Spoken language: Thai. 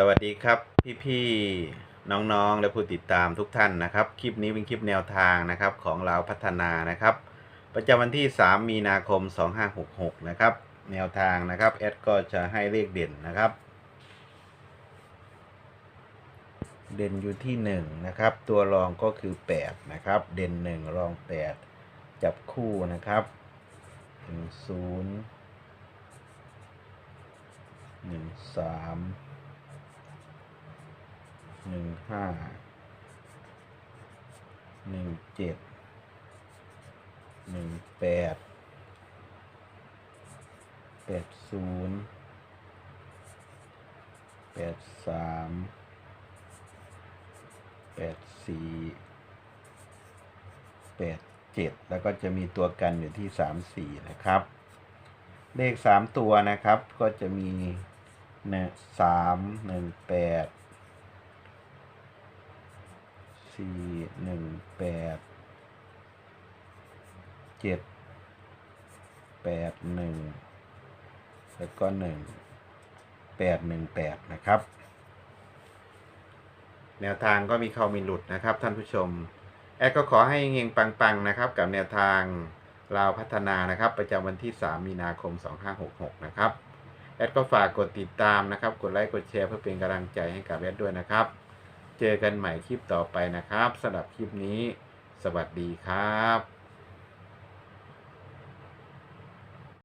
สวัสดีครับพี่ๆน้องๆ และผู้ติดตามทุกท่านนะครับ คลิปนี้เป็นคลิปแนวทางนะครับของเราพัฒนานะครับ ประจำวันที่ 3 มีนาคม 2566 นะครับ แนวทางนะครับแอดก็จะให้เลขเด่นนะครับ เด่นอยู่ที่ 1 นะครับ ตัวรองก็คือ 8 นะครับ เด่น 1 รอง 8 จับคู่นะครับ1 0 1 3 หนึ่งห้าหนึ่งเจ็ดหนึ่งแปดแปดศูนย์แปดสามแปดสี่แปดเจ็ดแล้วก็จะมีตัวกันอยู่ที่สามสี่นะครับ เลขสามตัวนะครับก็จะมีหนึ่งสามหนึ่งแปด สี่หนึ่งแปดเจ็ดแปดหนึ่งแล้วก็หนึ่งแปดหนึ่งแปดนะครับ แนวทางก็มีเข้ามีหลุดนะครับท่านผู้ชม แอดก็ขอให้เงงปังๆนะครับ กับแนวทางลาวพัฒนานะครับ ประจำวันที่ 3 มีนาคม 2566 นะครับ แอดก็ฝากกดติดตามนะครับ กดไลค์ กดแชร์เพื่อเป็นกำลังใจให้กับแอดด้วยนะครับ เจอกันใหม่คลิปต่อไปนะครับสำหรับคลิปนี้ สวัสดีครับ